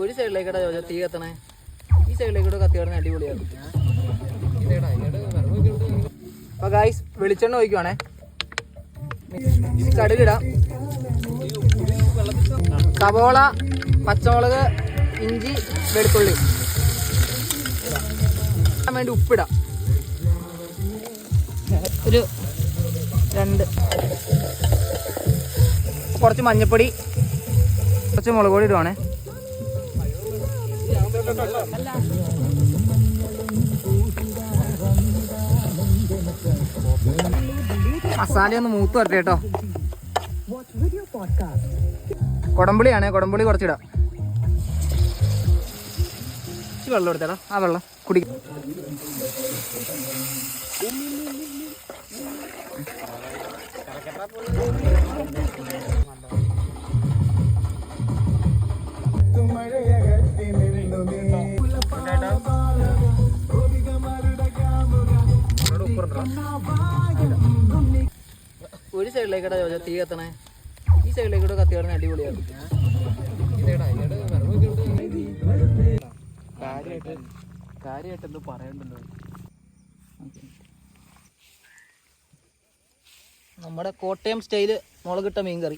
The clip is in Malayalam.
ഒരു സൈഡിലേക്കടാ ചോദിച്ചാൽ തീ കത്തണേ. ഈ സൈഡിലേക്കൂടെ കത്തി കിടന്ന് അടിപൊളിയാകും അപ്പൊ ഗായ്സ് വെളിച്ചെണ്ണ ഒഴിക്കുവാണേ. കടുകിടാം. സവോള പച്ചമുളക് ഇഞ്ചി വെളുത്തുള്ളി. വേണ്ടി ഉപ്പിടാം. ഒരു രണ്ട്. കുറച്ച് മഞ്ഞപ്പൊടി കുറച്ച് മുളക് പൊടി ഇടുവാണേ. മസാല ഒന്ന് മൂത്ത് വരട്ടെ കേട്ടോ. കൊടമ്പുളിയാണേ കൊടമ്പുളി കുറച്ചിടാം. വെള്ളം എടുത്തേടാ. ആ വെള്ളം കുടി ഒരു സൈഡിലേക്കടാ ചോദിച്ചാൽ തീ കത്തണേ. ഈ സൈഡിലേക്കൂടെ കത്തി കിടന്ന് എന്തോ പറയണ്ടല്ലോ. നമ്മുടെ കോട്ടയം സ്റ്റൈൽ മുളകിട്ട മീൻ കറി